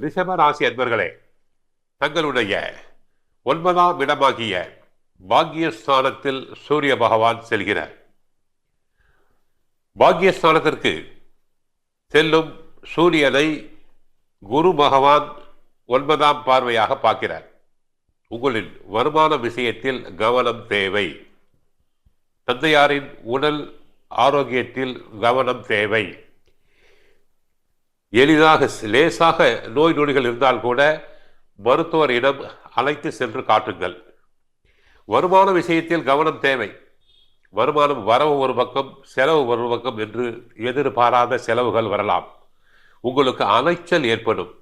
ரிஷப ராசி அன்பர்களே தங்களுடைய ஒன்பதாம் இடமாகிய பாக்யஸ்தானத்தில் சூரிய பகவான் செல்கிறார். பாக்யஸ்தானத்திற்கு செல்லும் சூரியனை குரு பகவான் ஒன்பதாம் பார்வையாக பார்க்கிறார். உங்களின் வருமான விஷயத்தில் கவனம் தேவை. தந்தையாரின் உடல் ஆரோக்கியத்தில் கவனம் தேவை. எளிதாக லேசாக நோய் நொடிகள் இருந்தால் கூட மருத்துவரிடம் அழைத்து சென்று காட்டுங்கள். வருமான விஷயத்தில் கவனம் தேவை. வருமானம் வரவு ஒரு பக்கம் செலவு ஒரு பக்கம் என்று எதிர்பாராத செலவுகள் வரலாம். உங்களுக்கு அலைச்சல் ஏற்படும்.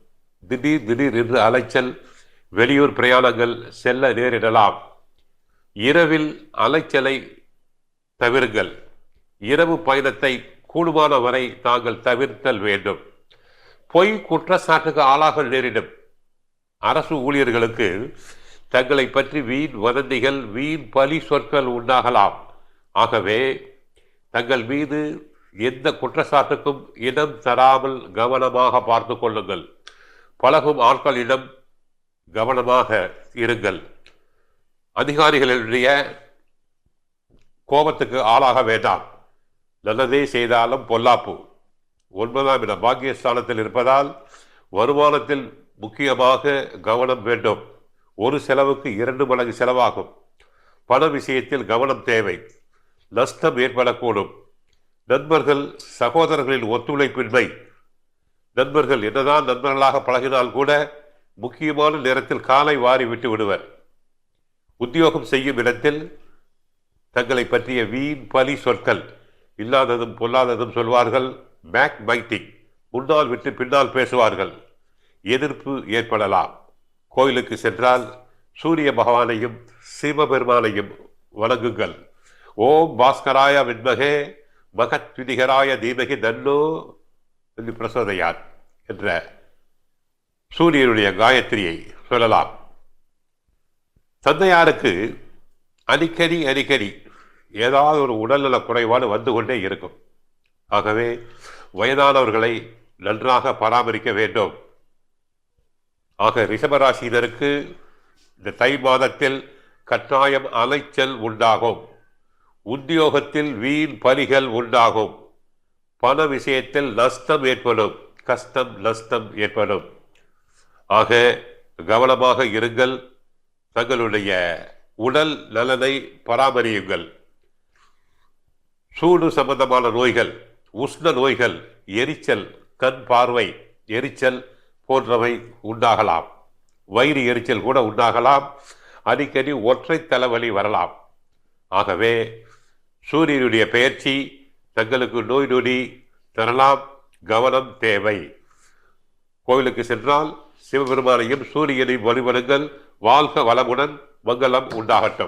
திடீர் திடீர் என்று அலைச்சல் வெளியூர் பிரயாணங்கள் செல்ல நேரிடலாம். இரவில் அலைச்சலை தவிருங்கள். இரவு பயணத்தை கூடுமான வரை தாங்கள் தவிர்த்தல் வேண்டும். பொய் குற்றச்சாட்டுக்கு ஆளாக நேரிடும். அரசு ஊழியர்களுக்கு தங்களை பற்றி வீண் வதந்திகள் வீண் பலி சொற்கள் உண்டாகலாம். ஆகவே தங்கள் மீது எந்த குற்றச்சாட்டுக்கும் இடம் தராமல் கவனமாக பார்த்து கொள்ளுங்கள். பழகும் ஆட்களிடம் கவனமாக இருங்கள். அதிகாரிகளுடைய கோபத்துக்கு ஆளாக வேண்டாம். நல்லதே செய்தாலும் பொல்லாப்பு. ஒன்பதாம் இடம் பாக்கியஸ்தானத்தில் இருப்பதால் வருமானத்தில் முக்கியமாக கவனம் வேண்டும். ஒரு செலவுக்கு இரண்டு மடங்கு செலவாகும். பண விஷயத்தில் கவனம் தேவை. நஷ்டம் ஏற்படக்கூடும். நண்பர்கள் சகோதரர்களின் ஒத்துழைப்பின்மை. நண்பர்கள் என்னதான் நண்பர்களாக பழகினால் கூட முக்கியமான நேரத்தில் காலை வாரி விட்டு விடுவர். உத்தியோகம் செய்யும் இடத்தில் தங்களை பற்றிய வீண் பலி சொற்கள். இல்லாததும் பொல்லாததும் சொல்வார்கள். பேக் பைட்டிங் முன்னால் விட்டு பின்னால் பேசுவார்கள். எதிர்ப்பு ஏற்படலாம். கோயிலுக்கு சென்றால் சூரிய பகவானையும் சிவபெருமானையும் வணங்குங்கள். ஓம் பாஸ்கராய விண்மகே மகத் விதிகராய தீமகி தன்னோ என்று பிரசோதையார் என்ற சூரியனுடைய காயத்ரியை சொல்லலாம். தந்தையாருக்கு அடிக்கடி அடிக்கடி ஏதாவது ஒரு உடல்நல குறைபாடு வந்து கொண்டே இருக்கும். ஆகவே வயதானவர்களை நன்றாக பராமரிக்க வேண்டும். ஆக ரிஷபராசினருக்கு இந்த தை மாதத்தில் கட்டாயம் அலைச்சல் உண்டாகும். உத்தியோகத்தில் வீண் பலிகள் உண்டாகும். பண விஷயத்தில் நஷ்டம் ஏற்படும். கஷ்டம் நஷ்டம் ஏற்படும். ஆக கவனமாக இருங்கள். தங்களுடைய உடல் நலனை பராமரியுங்கள். சூடு சம்பந்தமான நோய்கள் உஷ்ண நோய்கள் எரிச்சல் கண் பார்வை எரிச்சல் போன்றவை உண்டாகலாம். வயிறு எரிச்சல் கூட உண்டாகலாம். அடிக்கடி ஒற்றை தலைவலி வரலாம். ஆகவே சூரியனுடைய பயிற்சி தங்களுக்கு நோய் நொடி தரலாம். கவனம் தேவை. கோவிலுக்கு சென்றால் சிவபெருமானையும் சூரியனையும் வழிபடுங்கள். வாழ்க வளமுடன் மங்களம் உண்டாகட்டும்.